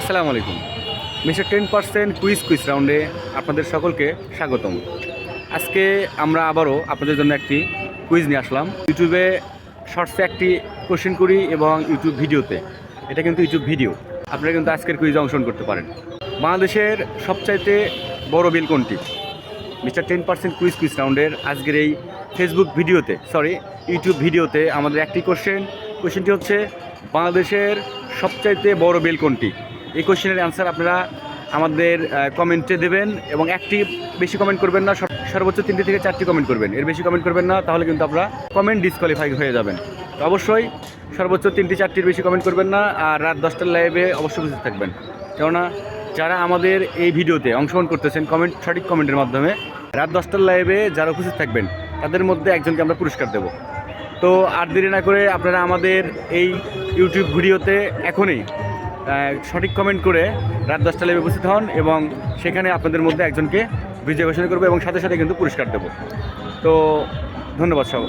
আসসালামু আলাইকুম। Mister ten percent quiz quiz রাউন্ডে আপনাদের সকলকে স্বাগতম। আজকে আমরা আবারও আপনাদের জন্য একটি কুইজ নিয়ে আসলাম। ইউটিউবে শর্টসে একটি কোশ্চেন করি এবং ইউটিউব ভিডিওতে। এটা কিন্তু ইউটিউব ভিডিও। আপনারা কিন্তু আজকের কুইজে অংশগ্রহণ করতে পারেন। বাংলাদেশের সবচাইতে বড় বিল কোনটি? Mister ten percent quiz quiz রাউন্ডের আজকের এই ফেসবুক ভিডিওতে, সরি, ইউটিউব ভিডিওতে আমাদের একটি কোশ্চেন। কোশ্চেনটি হচ্ছে, বাংলাদেশের সবচাইতে বড় বিল কোনটি? এই কোশ্চেনের অ্যান্সার আপনারা আমাদের কমেন্টে দেবেন এবং একটি বেশি কমেন্ট করবেন না, সর- সর্বোচ্চ তিনটি থেকে চারটি কমেন্ট করবেন। এর বেশি কমেন্ট করবেন না, তাহলে কিন্তু আপনারা কমেন্ট ডিসকোয়ালিফাই হয়ে যাবেন। তো অবশ্যই সর্বোচ্চ তিনটি চারটির বেশি কমেন্ট করবেন না, আর রাত দশটার লাইভে অবশ্যই উপস্থিত থাকবেন। কেননা যারা আমাদের এই ভিডিওতে অংশগ্রহণ করতেছেন কমেন্ট সঠিক কমেন্টের মাধ্যমে, রাত দশটার লাইভে যারা উপস্থিত থাকবেন, তাদের মধ্যে একজনকে আমরা পুরস্কার দেব। তো আর দেরি না করে আপনারা আমাদের এই ইউটিউব ভিডিওতে এখনই সঠিক কমেন্ট করে রাত দশটা লেভে উপস্থিত হন এবং সেখানে আপনাদের মধ্যে একজনকে বিজয় ঘোষণা করব এবং সাথে সাথে কিন্তু পুরস্কার দেবো। তো ধন্যবাদ সব